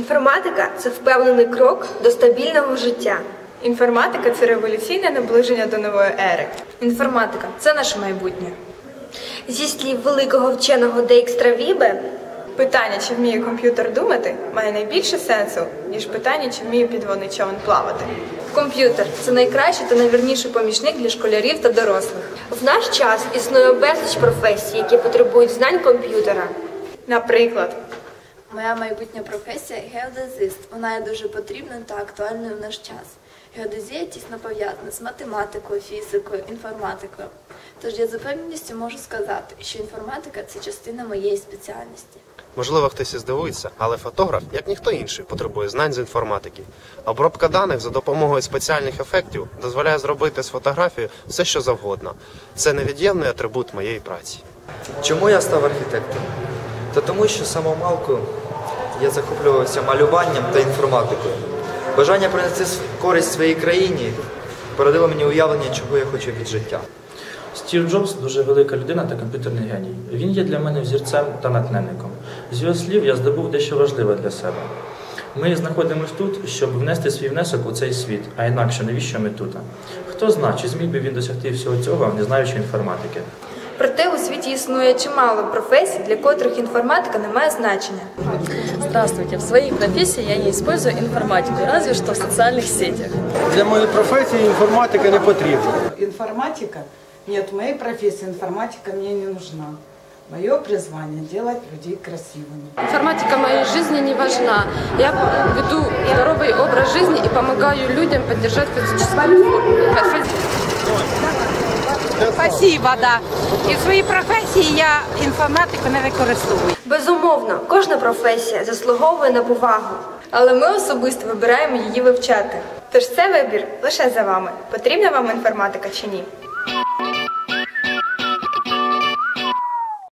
Інформатика це впевнений крок до стабільного життя. Інформатика це революційне наближення до нової ери. Інформатика це наше майбутнє. Зі слів великого вченого Дейкстра Вібе, Питання, чи вміє комп'ютер думати, має найбільше сенсу, ніж питання, чи вміє підводний човен плавати. Комп'ютер це найкращий та найвірніший помічник для школярів та дорослих. в наш час існує безліч професій, які потребують знань комп'ютера. Наприклад, Моя майбутня професія геодезист. Вона є дуже потрібною та актуальною в наш час. Геодезія тісно пов'язана з математикою, фізикою, інформатикою. Тож я з упевненістю можу сказати, що інформатика це частина моєї спеціальності. Можливо, хтось і здивується, але фотограф, як ніхто інший, потребує знань з інформатики. Обробка даних за допомогою спеціальних ефектів дозволяє зробити з фотографією все, що завгодно. Це невід'ємний атрибут моєї праці. Чому я став архітектором? Та тому, що з самого малку я захоплювався малюванням та інформатикою. Бажання принести користь своїй країні породило мені уявлення, чого я хочу від життя. Стів Джобс дуже велика людина та комп'ютерний геній. Він є для мене взірцем та натхненником. З його слів я здобув дещо важливе для себе. Ми знаходимося тут, щоб внести свій внесок у цей світ, а інакше навіщо ми тут? Хто знає, чи зміг би він досягти всього цього, не знаючи інформатики? Проте у світі існує чимало професій, для котрих інформатика не має значення. Здравствуйте. В своей профессии я не использую информатику, разве что в социальных сетях. Для моєї професії інформатика не потрібна. Информатика? Нет, в моей профессии информатика мне не нужна. Мое призвание – делать людей красивыми. Информатика в моей жизни не важна. Я веду здоровый образ жизни и помогаю людям поддержать физическую форму. Спасибо, да. І в своїй професії я інформатику не використовую. Безумовно, кожна професія заслуговує на повагу. Але ми особисто вибираємо її вивчати. тож це вибір лише за вами. Потрібна вам інформатика чи ні?